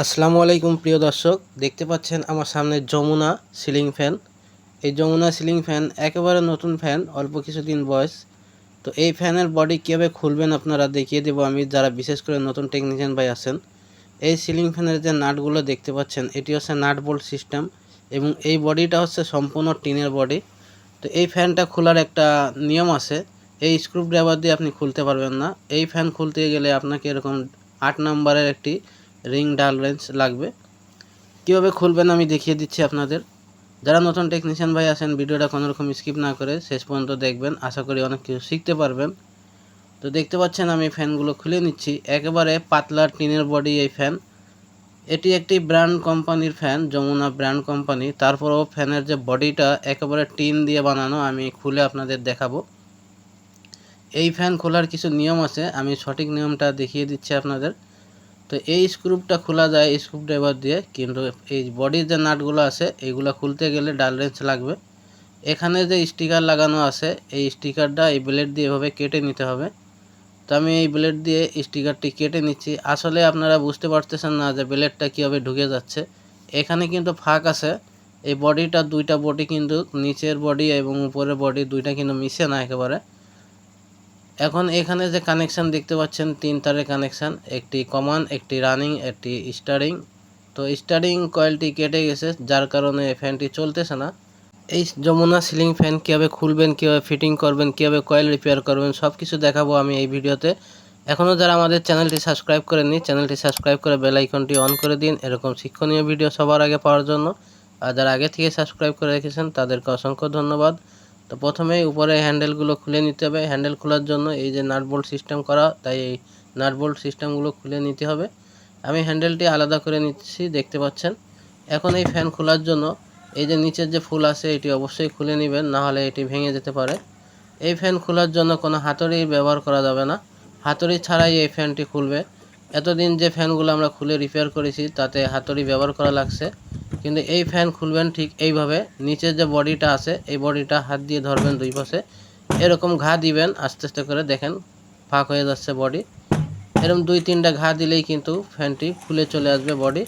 আসসালামু আলাইকুম, প্রিয় দর্শক। দেখতে পাচ্ছেন আমার সামনে যমুনা সিলিং ফ্যান। এই যমুনা সিলিং ফ্যান একেবারে নতুন ফ্যান, অল্প কিছুদিন বয়স। তো এই ফ্যানের বডি কীভাবে খুলবেন আপনারা দেখিয়ে দেবো আমি, যারা বিশেষ করে নতুন টেকনিশিয়ান ভাই আছেন। এই সিলিং ফ্যানের যে নাটগুলো দেখতে পাচ্ছেন, এটি হচ্ছে নাট বোল্ট সিস্টেম এবং এই বডিটা হচ্ছে সম্পূর্ণ টিনের বডি। তো এই ফ্যানটা খোলার একটা নিয়ম আছে, এই স্ক্রুড্রাইভার দিয়ে আপনি খুলতে পারবেন না। এই ফ্যান খুলতে গেলে আপনাকে এরকম আট নম্বরের একটি রিং ডাল রেঞ্জ লাগবে। কীভাবে খুলবেন আমি দেখিয়ে দিচ্ছি আপনাদের। যারা নতুন টেকনিশিয়ান ভাই আছেন, ভিডিওটা কোনো রকম স্কিপ না করে শেষ পর্যন্ত দেখবেন। আশা করি অনেক কিছু শিখতে পারবেন। তো দেখতে পাচ্ছেন আমি ফ্যানগুলো খুলে নিচ্ছি। একেবারে পাতলা টিনের বডি এই ফ্যান। এটি একটি ব্র্যান্ড কোম্পানির ফ্যান, যমুনা ব্র্যান্ড কোম্পানি। তারপরেও ফ্যানের যে বডিটা একেবারে টিন দিয়ে বানানো, আমি খুলে আপনাদের দেখাবো। এই ফ্যান খোলার কিছু নিয়ম আছে, আমি সঠিক নিয়মটা দেখিয়ে দিচ্ছি আপনাদের। তো এই স্ক্রুপটা খোলা যায় স্ক্রু ড্রাইভার দিয়ে কিন্তু এই বডির যে নাটগুলো আছে এইগুলো খুলতে গেলে ডাল রেঞ্চ লাগবে। এখানে যে স্টিকার লাগানো আছে, এই স্টিকারটা এই ব্লেড দিয়ে এভাবে কেটে নিতে হবে। তো আমি এই ব্লেড দিয়ে স্টিকারটি কেটে নিচ্ছি। আসলে আপনারা বুঝতে পারতেছেন না যে ব্লেডটা কীভাবে ঢুকে যাচ্ছে। এখানে কিন্তু ফাঁক আছে। এই বডিটা দুইটা বডি কিন্তু নিচের বডি এবং উপরের বডি দুইটা কিন্তু মিশে না একেবারে। এখন এখানে যে কানেকশান দেখতে পাচ্ছেন, তিন তারের কানেকশান একটি কমান একটি রানিং একটি স্টারিং তো স্টারিং কয়েলটি কেটে গেছে, যার কারণে ফ্যানটি চলতেছে না। এই যমুনা সিলিং ফ্যান কীভাবে খুলবেন, কীভাবে ফিটিং করবেন, কীভাবে কয়েল রিপেয়ার করবেন সব কিছু দেখাবো আমি এই ভিডিওতে। এখনও যারা আমাদের চ্যানেলটি সাবস্ক্রাইব করেননি চ্যানেলটি সাবস্ক্রাইব করে বেল আইকনটি অন করে দিন। এরকম শিক্ষণীয় ভিডিও সবার আগে পাওয়ার জন্য। আর যারা আগে থেকে সাবস্ক্রাইব করে রেখেছেন, তাদেরকে অসংখ্য ধন্যবাদ। তো প্রথমে উপরে হ্যান্ডেলগুলো খুলে নিতে হবে। হ্যান্ডেল খোলার জন্য এই যে নাট বোল্ট সিস্টেম করা, তাই এই নাট বোল্ট সিস্টেমগুলো খুলে নিতে হবে। আমি হ্যান্ডেলটি আলাদা করে নিচ্ছি, দেখতে পাচ্ছেন। এখন এই ফ্যান খোলার জন্য এই যে নিচের যে ফুল আছে, এটি অবশ্যই খুলে নেবেন, না হলে এটি ভেঙে যেতে পারে। এই ফ্যান খোলার জন্য কোনো হাতুড়ি ব্যবহার করা যাবে না। হাতুড়ি ছাড়াই এই ফ্যানটি খুলবে। এতদিন যে ফ্যানগুলো আমরা খুলে রিপেয়ার করেছি, তাতে হাতুড়ি ব্যবহার করা লাগছে। কিন্তু এই ফ্যান খুলবেন ঠিক এইভাবে। নিচের যে বডিটা আছে, এই বডিটা হাত দিয়ে ধরবেন দুই পাশে। এরকম ঘা দিবেন, আস্তে আস্তে করে দেখেন ফাঁক হয়ে যাচ্ছে বডি। এরকম দুই তিনটা ঘা দিলেই কিন্তু ফ্যানটি খুলে চলে আসবে বডি।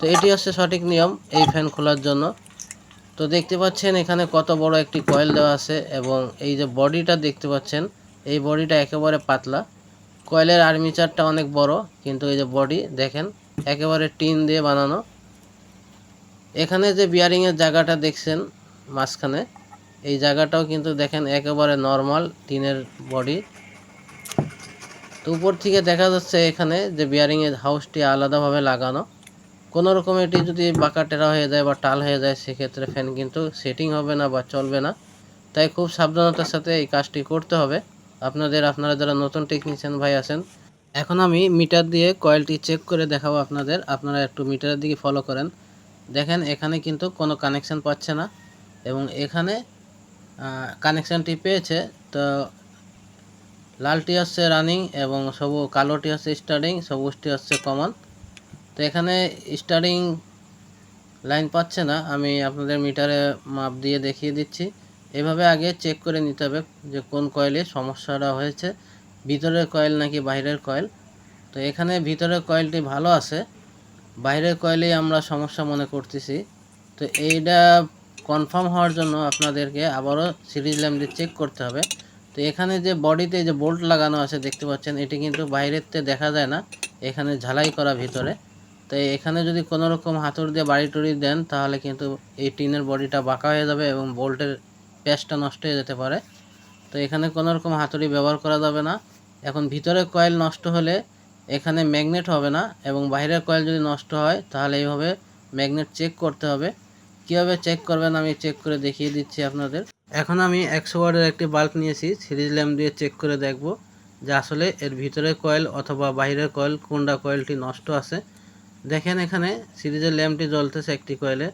তো এটি হচ্ছে সঠিক নিয়ম এই ফ্যান খোলার জন্য। তো দেখতে পাচ্ছেন এখানে কত বড় একটি কয়েল দেওয়া আছে এবং এই যে বডিটা দেখতে পাচ্ছেন, এই বডিটা একেবারে পাতলা। কয়েলের আর্মিচারটা অনেক বড়, কিন্তু এই যে বডি দেখেন, একেবারে টিন দিয়ে বানানো। এখানে যে বিয়ারিংয়ের জায়গাটা দেখছেন মাঝখানে, এই জায়গাটাও কিন্তু দেখেন একেবারে নর্মাল টিনের বডি তো উপর থেকে দেখা যাচ্ছে এখানে যে বিয়ারিংয়ের হাউসটি আলাদাভাবে লাগানো। কোনো রকম এটি যদি বাঁকা টেরা হয়ে যায় বা টাল হয়ে যায়, সেক্ষেত্রে ফ্যান কিন্তু সেটিং হবে না বা চলবে না। তাই খুব সাবধানতার সাথে এই কাজটি করতে হবে। আপনাদের, আপনারা যারা নতুন টেকনিশিয়ান ভাই আছেন, এখন আমি মিটার দিয়ে কয়েলটি চেক করে দেখাবো আপনাদের। আপনারা একটু মিটারের দিকে ফলো করেন। দেখেন এখানে কিন্তু কোনো কানেকশান পাচ্ছে না এবং এখানে কানেকশানটি পেয়েছে। তো লালটি হচ্ছে রানিং এবং সবু কালোটি হচ্ছে স্টার্টিং সবুজটি হচ্ছে কমন তো এখানে স্টার্টিং লাইন পাচ্ছে না। আমি আপনাদের মিটারে মাপ দিয়ে দেখিয়ে দিচ্ছি। এভাবে আগে চেক করে নিতে হবে যে কোন কয়েলে সমস্যাটা হয়েছে। ভিতরের কয়েল নাকি বাইরের কয়েল তো এখানে ভিতরের কয়েলটি ভালো আছে। বাইরের কয়েলেই আমরা সমস্যা মনে করতেছি। তো এইটা কনফার্ম হওয়ার জন্য আপনাদেরকে আবারও সিরিজ ল্যাম্প চেক করতে হবে। তো এখানে যে বডিতে যে বোল্ট লাগানো আছে দেখতে পাচ্ছেন, এটি কিন্তু বাইরেতে দেখা যায় না, এখানে ঝালাই করা ভিতরে। তো এখানে যদি কোনো রকম হাতুড় দিয়ে বাড়ি টুড়ি দেন, তাহলে কিন্তু এই টিনের বডিটা বাঁকা হয়ে যাবে এবং বোল্টের প্যাচটা নষ্ট হয়ে যেতে পারে। তো এখানে কোনো রকম হাতুড়ি ব্যবহার করা যাবে না। এখন ভিতরে কয়েল নষ্ট হলে এখানে ম্যাগনেট হবে না এবং বাইরের কয়েল যদি নষ্ট হয়, তাহলে এইভাবে ম্যাগনেট চেক করতে হবে। কীভাবে চেক করবেন আমি চেক করে দেখিয়ে দিচ্ছি আপনাদের। এখন আমি একশো ওয়ার্ডের একটি বাল্ব নিয়েছি, সিরিজ ল্যাম্প দিয়ে চেক করে দেখব যে আসলে এর ভিতরের কয়েল অথবা বাইরের কয়েল কোনটা কয়েলটি নষ্ট আছে। দেখেন এখানে সিরিজের ল্যাম্পটি জ্বলতেছে একটি কয়েলে।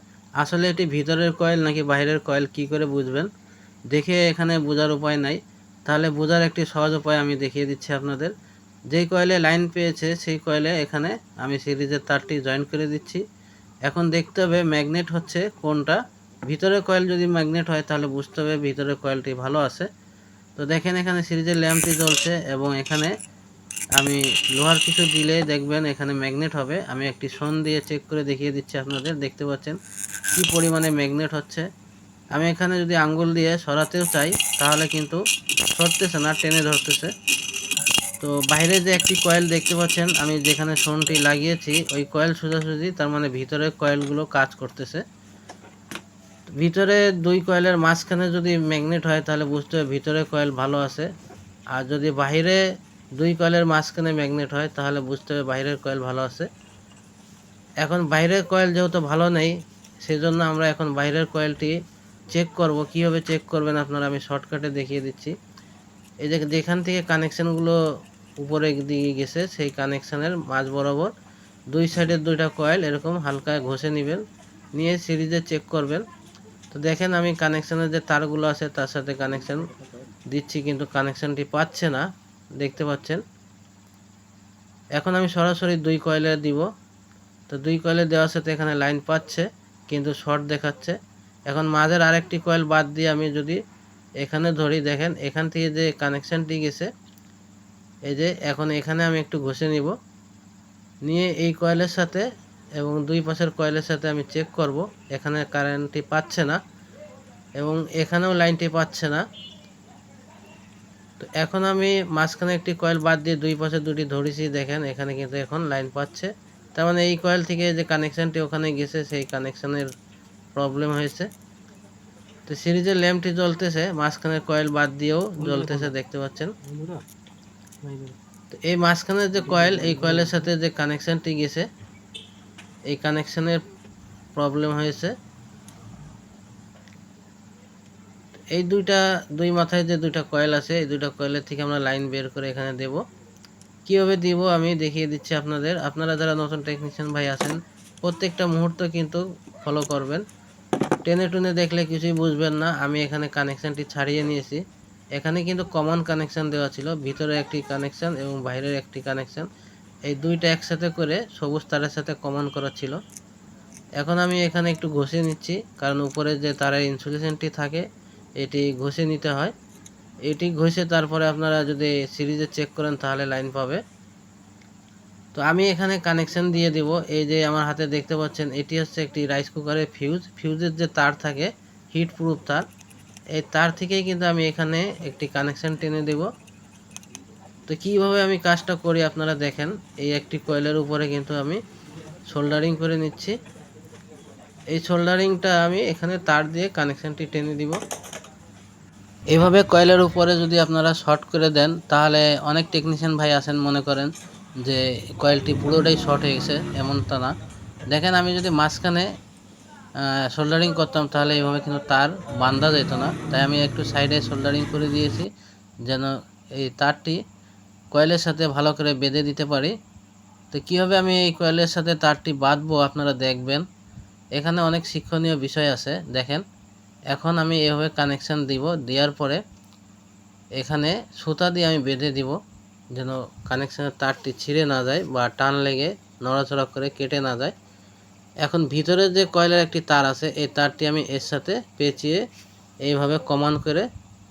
আসলে এটি ভিতরের কয়েল নাকি বাইরের কয়েল, কি করে বুঝবেন? দেখে এখানে বোঝার উপায় নাই। তাহলে বোঝার একটি সহজ উপায় আমি দেখিয়ে দিচ্ছি আপনাদের। যেই কয়েলে লাইন পেয়েছে, সেই কয়েলে এখানে আমি সিরিজের তারটি জয়েন করে দিচ্ছি। এখন দেখতে হবে ম্যাগনেট হচ্ছে কোনটা। ভিতরে কয়েল যদি ম্যাগনেট হয়, তাহলে বুঝতে হবে ভিতরে কয়েলটি ভালো আছে। তো দেখেন এখানে সিরিজের ল্যাম্পটি জ্বলছে এবং এখানে আমি লোহার কিছু দিলে দেখবেন, এখানে ম্যাগনেট হবে। আমি একটি সোন দিয়ে চেক করে দেখিয়ে দিচ্ছি আপনাদের, দেখতে পাচ্ছেন কি পরিমাণে ম্যাগনেট হচ্ছে। আমি এখানে যদি আঙ্গুল দিয়ে সরাতেও চাই, তাহলে কিন্তু সরতেছে না, টেনে ধরতেছে। তো বাইরে যে একটি কয়েল দেখতে পাচ্ছেন, আমি যেখানে সোনটি লাগিয়েছি, ওই কয়েল সোজাসুজি, তার মানে ভিতরে কয়েলগুলো কাজ করতেছে। ভিতরে দুই কয়েলের মাঝখানে যদি ম্যাগনেট হয়, তাহলে বুঝতে হবে ভিতরে কয়েল ভালো আছে। আর যদি বাইরে দুই কয়েলের মাঝখানে ম্যাগনেট হয়, তাহলে বুঝতে হবে বাইরের কয়েল ভালো আছে। এখন বাইরের কয়েল যেহেতু ভালো নেই, সেজন্য আমরা এখন বাইরের কয়েলটি চেক করব। কীভাবে চেক করবেন আপনারা? আমি শর্টকাটে দেখিয়ে দিচ্ছি। এই যে যেখান থেকে কানেকশানগুলো উপরে দিকে গেছে, সেই কানেকশানের মাঝ বরাবর দুই সাইডের দুইটা কয়েল এরকম হালকা ঘষে নেবেন, নিয়ে সিরিজে চেক করবেন। তো দেখেন আমি কানেকশানের যে তারগুলো আছে, তার সাথে কানেকশান দিচ্ছি কিন্তু কানেকশানটি পাচ্ছে না, দেখতে পাচ্ছেন। এখন আমি সরাসরি দুই কয়েলে দিব। তো দুই কয়েলে দেওয়ার সাথে এখানে লাইন পাচ্ছে, কিন্তু শর্ট দেখাচ্ছে। এখন মাঝের আরেকটি কয়েল বাদ দিয়ে আমি যদি এখানে ধরি দেখেন, এখান থেকে যে কানেকশানটি গেছে, এই যে এখন এখানে আমি একটু ঘষে নিব। নিয়ে এই কয়েলের সাথে এবং দুই পাশের কয়েলের সাথে আমি চেক করব, এখানে কারেন্টটি পাচ্ছে না এবং এখানেও লাইনটি পাচ্ছে না। তো এখন আমি মাঝখানে একটি কয়েল বাদ দিয়ে দুই পাশে দুটি ধরেছি, দেখেন এখানে কিন্তু এখন লাইন পাচ্ছে। তার মানে এই কয়েল থেকে যে কানেকশানটি ওখানে গেছে, সেই কানেকশানের প্রবলেম হয়েছে। তো সিরিজের ল্যাম্পটি জ্বলতেছে, মাঝখানের কয়েল বাদ দিয়েও জ্বলতেছে, দেখতে পাচ্ছেন। তো এই মাঝখানের যে কয়েল, এই কয়েলের সাথে যে কানেকশানটি গেছে, এই কানেকশানের প্রবলেম হয়েছে। এই দুইটা, দুই মাথায় যে দুইটা কয়েল আছে, এই দুইটা কয়েলের থেকে আমরা লাইন বের করে এখানে দেব। কীভাবে দিব আমি দেখিয়ে দিচ্ছি আপনাদের। আপনারা যারা নতুন টেকনিশিয়ান ভাই আছেন, প্রত্যেকটা মুহূর্ত কিন্তু ফলো করবেন। টেনে টুনে দেখলে কিছুই বুঝবেন না। আমি এখানে কানেকশানটি ছাড়িয়ে নিয়েছি। এখানে কিন্তু কমন কানেকশান দেওয়া ছিল। ভিতরে একটি কানেকশান এবং বাইরের একটি কানেকশান এই দুইটা একসাথে করে সবুজ তারের সাথে কমন করা ছিল। এখন আমি এখানে একটু ঘষে নিচ্ছি, কারণ উপরে যে তারের ইনসুলেশনটি থাকে, এটি ঘষে নিতে হয়। এটি ঘষে তারপরে আপনারা যদি সিরিজে চেক করেন, তাহলে লাইন পাবে। তো আমি এখানে কানেকশন দিয়ে দিব। এই যে আমার হাতে দেখতে পাচ্ছেন, এটি হচ্ছে একটি রাইস কুকারের ফিউজ ফিউজের যে তার থাকে হিট প্রুফ তার, এই তার থেকেই কিন্তু আমি এখানে একটি কানেকশন টেনে দেব। তো কীভাবে আমি কাজটা করি আপনারা দেখেন, এই একটি কয়েলের উপরে কিন্তু আমি সোল্ডারিং করে নিচ্ছি। এই সোল্ডারিংটা আমি এখানে তার দিয়ে কানেকশানটি টেনে দিব। এভাবে কয়েলের উপরে যদি আপনারা শর্ট করে দেন, তাহলে অনেক টেকনিশিয়ান ভাই আছেন মনে করেন। যে কয়েলটি পুরোটাই শর্ট হয়ে গেছে, এমনটা না। দেখেন, আমি যদি মাঝখানে সোল্ডারিং করতাম, তাহলে এইভাবে কিন্তু তার বান্ধা যেত না। তাই আমি একটু সাইডে সোল্ডারিং করে দিয়েছি, যেন এই তারটি কয়েলের সাথে ভালো করে বেঁধে দিতে পারি। তো কীভাবে আমি এই কয়েলের সাথে তারটি বাঁধবো, আপনারা দেখবেন। এখানে অনেক শিক্ষণীয় বিষয় আছে, দেখেন। এখন আমি এভাবে কানেকশান দিব, দেওয়ার পরে এখানে সুতা দিয়ে আমি বেঁধে দিব। যেন কানেকশানের তারটি ছিঁড়ে না যায় বা টান লেগে নড়াচড়া করে কেটে না যায়। এখন ভিতরে যে কয়লার একটি তার আছে, এই তারটি আমি এর সাথে পেঁচিয়ে এইভাবে কমান করে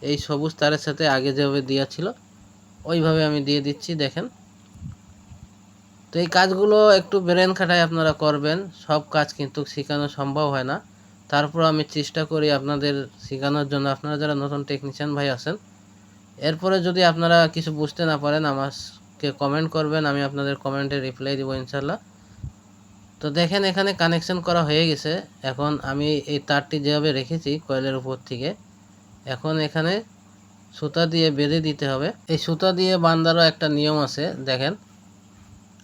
এই সবুজ তারের সাথে আগে যেভাবে দেওয়া ছিল, ওইভাবে আমি দিয়ে দিচ্ছি, দেখেন। তো এই কাজগুলো একটু ব্রেন খাটায় আপনারা করবেন, সব কাজ কিন্তু শেখানো সম্ভব হয় না। তারপর আমি চেষ্টা করি আপনাদের শেখানোর জন্য। আপনারা যারা নতুন টেকনিশিয়ান ভাই আছেন এরপরে যদি আপনারা কিছু বুঝতে না পারেন, আমাকে কমেন্ট করবেন, আমি আপনাদের কমেন্টে রিপ্লাই দেবো ইনশাল্লাহ তো দেখেন, এখানে কানেকশন করা হয়ে গেছে। এখন আমি এই তারটি যেভাবে রেখেছি কয়েলের উপর থেকে, এখন এখানে সুতা দিয়ে বেঁধে দিতে হবে। এই সুতা দিয়ে বান্ধারও একটা নিয়ম আছে, দেখেন।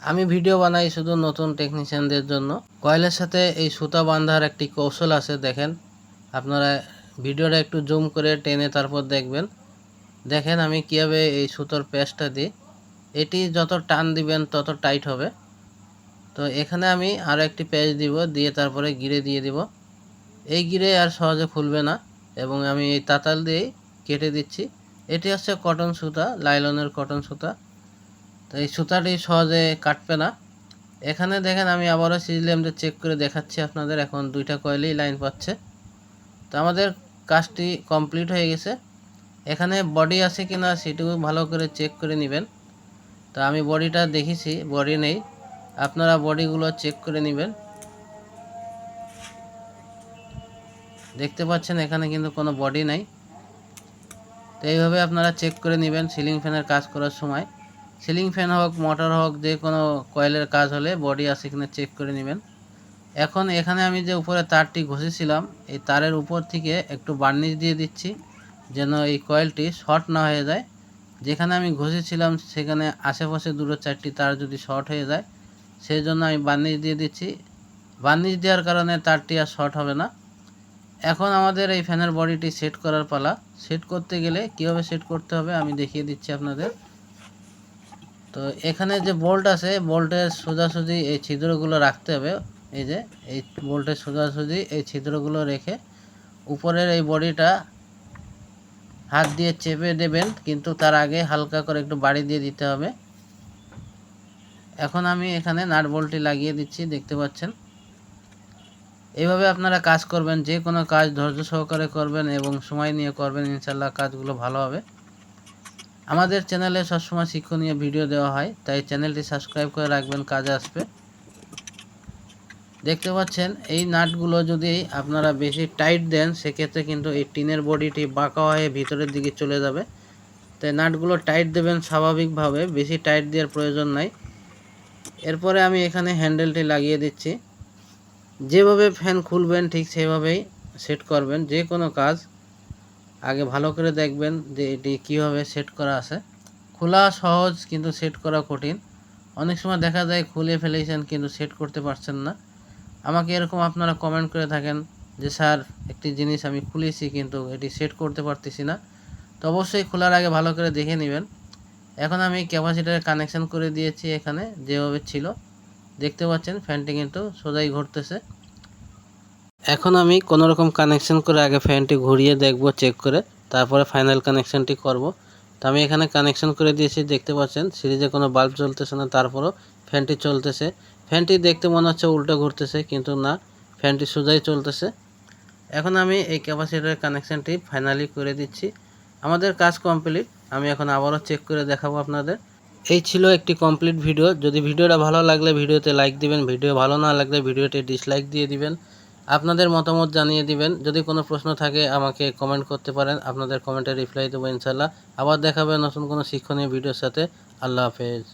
আমি ভিডিও বানাই শুধু নতুন টেকনিশিয়ানদের জন্য। কয়েলের সাথে এই সুতা বাঁধার একটি কৌশল আছে, দেখেন। আপনারা ভিডিওটা একটু জুম করে টেনে তারপর দেখবেন। দেখেন আমি কীভাবে এই সুতোর প্যাচটা দিই। এটি যত টান দিবেন, তত টাইট হবে। তো এখানে আমি আরও একটি প্যাচ দিব, দিয়ে তারপরে গিরে দিয়ে দিব। এই গিরে আর সহজে খুলবে না, এবং আমি এই তাতাল দিয়েই কেটে দিচ্ছি। এটি হচ্ছে কটন সুতা, লাইলনের কটন সুতা। তো এই সুতাটি সহজে কাটবে না। এখানে দেখেন আমি আবারও সিজলেমটা চেক করে দেখাচ্ছি আপনাদের। এখন দুইটা কয়েলেই লাইন পাচ্ছে। তো আমাদের কাজটি কমপ্লিট হয়ে গেছে। এখানে বডি আছে কি না সেটুকু ভালো করে চেক করে নেবেন। তা আমি বডিটা দেখেছি বডি নেই। আপনারা বডিগুলো চেক করে নেবেন। দেখতে পাচ্ছেন এখানে কিন্তু কোনো বডি নাই। তো এইভাবে আপনারা চেক করে নেবেন সিলিং ফ্যানের কাজ করার সময়। সিলিং ফ্যান হোক মোটর হোক, যে কোনো কয়েলের কাজ হলে বডি আছে কিনা চেক করে নেবেন। এখন এখানে আমি যে উপরে তারটি ঘষেছিলাম, এই তারের উপর থেকে একটু বার্নিশ দিয়ে দিচ্ছি। যেন এই কয়েলটি শর্ট না হয়ে যায়। যেখানে আমি ঘষেছিলাম, সেখানে আশেপাশে দুটো চারটি তার যদি শর্ট হয়ে যায় সেই জন্য আমি বার্নিশ দিয়ে দিচ্ছি। বার্নিশ দেওয়ার কারণে তারটি আর শর্ট হবে না। এখন আমাদের এই ফ্যানের বডিটি সেট করার পালা। সেট করতে গেলে কীভাবে সেট করতে হবে আমি দেখিয়ে দিচ্ছি আপনাদের। তো এখানে যে বোল্ট আছে, বোল্টের সোজাসুজি এই ছিদ্রগুলো রাখতে হবে। এই যে, এই বোল্টের সোজাসুজি এই ছিদ্রগুলো রেখে উপরের এই বডিটা হাত দিয়ে চেপে দেবেন, কিন্তু তার আগে হালকা করে একটু বাড়ি দিয়ে দিতে হবে। এখন আমি এখানে নাট বল্টটি লাগিয়ে দিচ্ছি, দেখতে পাচ্ছেন। এইভাবে আপনারা কাজ করবেন, যে কোনো কাজ ধৈর্য সহকারে করবেন এবং সময় নিয়ে করবেন ইনশাল্লাহ কাজগুলো ভালো হবে। আমাদের চ্যানেলে সবসময় শিক্ষণীয় ভিডিও দেওয়া হয়, তাই চ্যানেলটি সাবস্ক্রাইব করে রাখবেন, কাজে আসবে। দেখতে পাচ্ছেন, এই নাটগুলো যদি আপনারা বেশি টাইট দেন, সেক্ষেত্রে কিন্তু এই টিনের বডিটি বাঁকা হয়ে ভিতরের দিকে চলে যাবে। তাই নাটগুলো টাইট দেবেন স্বাভাবিকভাবে, বেশি টাইট দেওয়ার প্রয়োজন নাই। এরপরে আমি এখানে হ্যান্ডেলটি লাগিয়ে দিচ্ছি। যেভাবে ফ্যান খুলবেন, ঠিক সেভাবেই সেট করবেন। যে কোনো কাজ আগে ভালো করে দেখবেন যে এটি কীভাবে সেট করা আছে। খোলা, সহজ, কিন্তু সেট করা কঠিন। অনেক সময় দেখা যায় খুলে ফেলেছেন, কিন্তু সেট করতে পারছেন না। আমাকে এরকম আপনারা কমেন্ট করে থাকেন যে, স্যার, একটি জিনিস আমি খুলেছি কিন্তু এটি সেট করতে পারতেছি না। তো অবশ্যই খোলার আগে ভালো করে দেখে নেবেন। এখন আমি ক্যাপাসিটারে কানেকশন করে দিয়েছি এখানে, যেভাবে ছিল। দেখতে পাচ্ছেন ফ্যানটি কিন্তু সোজাই ঘুরতেছে। এখন আমি কোনো রকম কানেকশন করে আগে ফ্যানটি ঘুরিয়ে দেখব চেক করে। তারপরে ফাইনাল কানেকশনটি করব। তো আমি এখানে কানেকশন করে দিয়েছি, দেখতে পাচ্ছেন, সিরিজে কোনো বাল্ব চলতেছে না, তারপরও ফ্যানটি চলতেছে। ফ্যানটি দেখতে মনে হচ্ছে উল্টো ঘুরতেছে, কিন্তু না, ফ্যানটি সোজাই চলতেছে। এখন আমি এই ক্যাপাসিটারের কানেকশানটি ফাইনালি করে দিচ্ছি। আমাদের কাজ কমপ্লিট আমি এখন আবারও চেক করে দেখাবো আপনাদের। এই ছিল একটি কমপ্লিট ভিডিও যদি ভিডিওটা ভালো লাগলে ভিডিওতে লাইক দিবেন, ভিডিও ভালো না লাগলে ভিডিওতে ডিসলাইক দিয়ে দিবেন। আপনাদের মতামত জানিয়ে দিবেন। যদি কোনো প্রশ্ন থাকে, আমাকে কমেন্ট করতে পারেন। আপনাদের কমেন্টে রিপ্লাই দেবো ইনশাল্লাহ আবার দেখাবে নতুন কোনো শিক্ষণীয় ভিডিওর সাথে। আল্লাহ হাফেজ।